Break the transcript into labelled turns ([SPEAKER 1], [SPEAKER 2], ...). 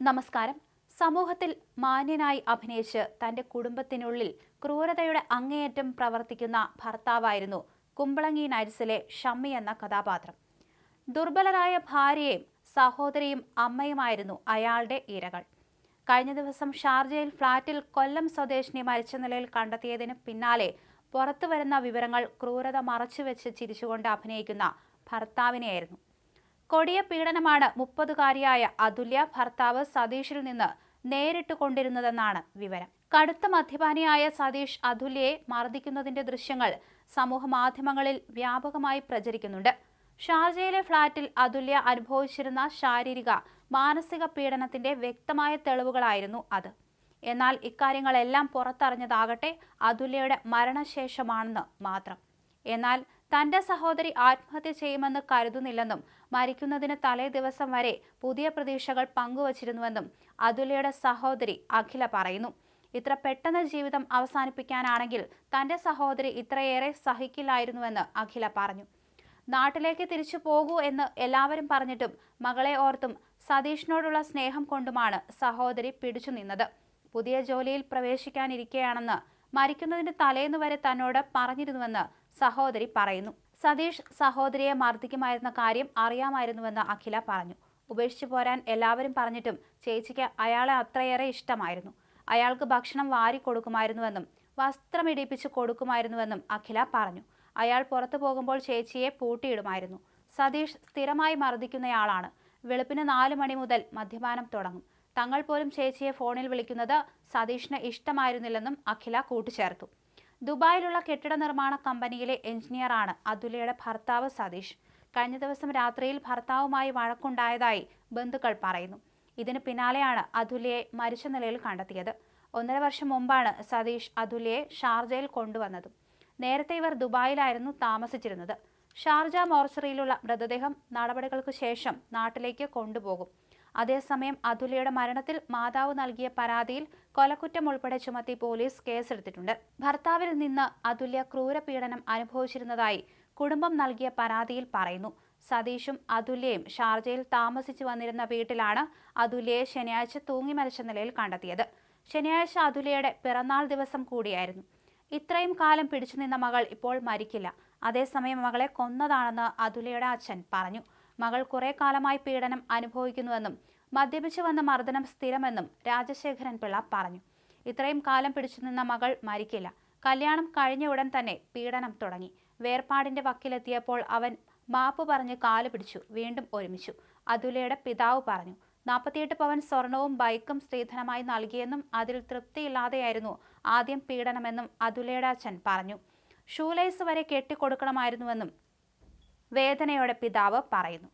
[SPEAKER 1] നമസ്കാരം. സമൂഹത്തിൽ മാന്യനായി അഭിനയിച്ച് തന്റെ കുടുംബത്തിനുള്ളിൽ ക്രൂരതയുടെ അങ്ങേയറ്റം പ്രവർത്തിക്കുന്ന ഭർത്താവായിരുന്നു കുമ്പളങ്ങി നൈറ്റ്സിലെ ഷമ്മി എന്ന കഥാപാത്രം. ദുർബലരായ ഭാര്യയും സഹോദരിയും അമ്മയുമായിരുന്നു അയാളുടെ ഇരകൾ. കഴിഞ്ഞ ദിവസം ഷാർജയിൽ ഫ്ളാറ്റിൽ കൊല്ലം സ്വദേശിനി മരിച്ച നിലയിൽ കണ്ടെത്തിയതിന് പിന്നാലെ പുറത്തുവരുന്ന വിവരങ്ങൾ ക്രൂരത മറച്ചുവെച്ച് ചിരിച്ചുകൊണ്ട് അഭിനയിക്കുന്ന ഭർത്താവിനെയായിരുന്നു. കൊടിയ പീഡനമാണ് മുപ്പതുകാരിയായ അതുല്യ ഭർത്താവ് സതീഷിൽ നിന്ന് നേരിട്ട് കൊണ്ടിരുന്നതെന്നാണ് വിവരം. കടുത്ത മദ്യപാനിയായ സതീഷ് അതുല്യയെ മർദ്ദിക്കുന്നതിന്റെ ദൃശ്യങ്ങൾ സമൂഹ മാധ്യമങ്ങളിൽ വ്യാപകമായി പ്രചരിക്കുന്നുണ്ട്. ഷാർജയിലെ ഫ്ളാറ്റിൽ അതുല്യ അനുഭവിച്ചിരുന്ന ശാരീരിക മാനസിക പീഡനത്തിന്റെ വ്യക്തമായ തെളിവുകളായിരുന്നു അത്. എന്നാൽ ഇക്കാര്യങ്ങളെല്ലാം പുറത്തറിഞ്ഞതാകട്ടെ അതുല്യയുടെ മരണശേഷമാണെന്ന് മാത്രം. എന്നാൽ തന്റെ സഹോദരി ആത്മഹത്യ ചെയ്യുമെന്ന് കരുതുന്നില്ലെന്നും മരിക്കുന്നതിന് തലേ ദിവസം വരെ പുതിയ പ്രതീക്ഷകൾ പങ്കുവച്ചിരുന്നുവെന്നും അതുലയുടെ സഹോദരി അഖില പറയുന്നു. ഇത്ര പെട്ടെന്ന് ജീവിതം അവസാനിപ്പിക്കാനാണെങ്കിൽ തന്റെ സഹോദരി ഇത്രയേറെ സഹിക്കില്ലായിരുന്നുവെന്ന് അഖില പറഞ്ഞു. നാട്ടിലേക്ക് തിരിച്ചു പോകൂ എന്ന് എല്ലാവരും പറഞ്ഞിട്ടും മകളെ ഓർത്തും സതീഷിനോടുള്ള സ്നേഹം കൊണ്ടുമാണ് സഹോദരി പിടിച്ചു നിന്നത്. പുതിയ ജോലിയിൽ പ്രവേശിക്കാനിരിക്കെയാണെന്ന് മരിക്കുന്നതിന് തലേന്ന് വരെ തന്നോട് പറഞ്ഞിരുന്നുവെന്ന് സഹോദരി പറയുന്നു. സതീഷ് സഹോദരിയെ മർദ്ദിക്കുമായിരുന്ന കാര്യം അറിയാമായിരുന്നുവെന്ന് അഖില പറഞ്ഞു. ഉപേക്ഷിച്ചു പോരാൻ എല്ലാവരും പറഞ്ഞിട്ടും ചേച്ചിക്ക് അയാളെ അത്രയേറെ ഇഷ്ടമായിരുന്നു. അയാൾക്ക് ഭക്ഷണം വാരി കൊടുക്കുമായിരുന്നുവെന്നും വസ്ത്രമിടിപ്പിച്ച് കൊടുക്കുമായിരുന്നുവെന്നും അഖില പറഞ്ഞു. അയാൾ പുറത്തു പോകുമ്പോൾ ചേച്ചിയെ പൂട്ടിയിടുമായിരുന്നു. സതീഷ് സ്ഥിരമായി മർദ്ദിക്കുന്നയാളാണ്. വെളുപ്പിന് നാല് മണി മുതൽ മദ്യപാനം തുടങ്ങും. തങ്ങൾ പോലും ചേച്ചിയെ ഫോണിൽ വിളിക്കുന്നത് സതീഷിന് ഇഷ്ടമായിരുന്നില്ലെന്നും അഖില കൂട്ടിച്ചേർത്തു. ദുബായിലുള്ള കെട്ടിട നിർമ്മാണ കമ്പനിയിലെ എഞ്ചിനീയറാണ് അതുലയുടെ ഭർത്താവ് സതീഷ്. കഴിഞ്ഞ ദിവസം രാത്രിയിൽ ഭർത്താവുമായി വഴക്കുണ്ടായതായി ബന്ധുക്കൾ പറയുന്നു. ഇതിന് പിന്നാലെയാണ് അതുലയെ മരിച്ച നിലയിൽ കണ്ടെത്തിയത്. ഒന്നര വർഷം മുമ്പാണ് സതീഷ് അതുലയെ ഷാർജയിൽ കൊണ്ടുവന്നത്. നേരത്തെ ഇവർ ദുബായിലായിരുന്നു താമസിച്ചിരുന്നത്. ഷാർജ മോർച്ചറിയിലുള്ള മൃതദേഹം നടപടികൾക്ക് ശേഷം നാട്ടിലേക്ക് കൊണ്ടുപോകും. അതേസമയം അതുലയുടെ മരണത്തിൽ മാതാവ് നൽകിയ പരാതിയിൽ കൊലക്കുറ്റം ഉൾപ്പെടെ ചുമത്തി പോലീസ് കേസെടുത്തിട്ടുണ്ട്. ഭർത്താവിൽ നിന്ന് അതുല്യ ക്രൂരപീഡനം അനുഭവിച്ചിരുന്നതായി കുടുംബം നൽകിയ പരാതിയിൽ പറയുന്നു. സതീഷും അതുല്യയും ഷാർജയിൽ താമസിച്ചു വന്നിരുന്ന വീട്ടിലാണ് അതുല്യയെ ശനിയാഴ്ച തൂങ്ങി മരിച്ച നിലയിൽ കണ്ടെത്തിയത്. ശനിയാഴ്ച അതുല്യയുടെ പിറന്നാൾ ദിവസം കൂടിയായിരുന്നു. ഇത്രയും കാലം പിടിച്ചു നിന്ന മകൾ ഇപ്പോൾ മരിക്കില്ല. അതേസമയം മകളെ കൊന്നതാണെന്ന് അതുലയുടെ അച്ഛൻ പറഞ്ഞു. മകൾ കുറെ കാലമായി പീഡനം അനുഭവിക്കുന്നുവെന്നും മദ്യപിച്ചു വന്ന മർദ്ദനം സ്ഥിരമെന്നും രാജശേഖരൻ പിള്ള പറഞ്ഞു. ഇത്രയും കാലം പിടിച്ചു നിന്ന മകൾ മരിക്കില്ല. കല്യാണം കഴിഞ്ഞ ഉടൻ തന്നെ പീഡനം തുടങ്ങി. വേർപാടിന്റെ വക്കിലെത്തിയപ്പോൾ അവൻ മാപ്പ് പറഞ്ഞ് കാൽ പിടിച്ചു. വീണ്ടും ഒരുമിച്ചു. അതുലയുടെ പിതാവ് പറഞ്ഞു നാൽപ്പത്തിയെട്ട് പവൻ സ്വർണവും ബൈക്കും സ്ത്രീധനമായി നൽകിയെന്നും അതിൽ തൃപ്തിയില്ലാതെയായിരുന്നു ആദ്യം പീഡനമെന്നും അതുലയുടെ അച്ഛൻ പറഞ്ഞു. ഷൂലൈസ് വരെ കെട്ടിക്കൊടുക്കണമായിരുന്നുവെന്നും വേദനയോടെ പിതാവ് പറയുന്നു.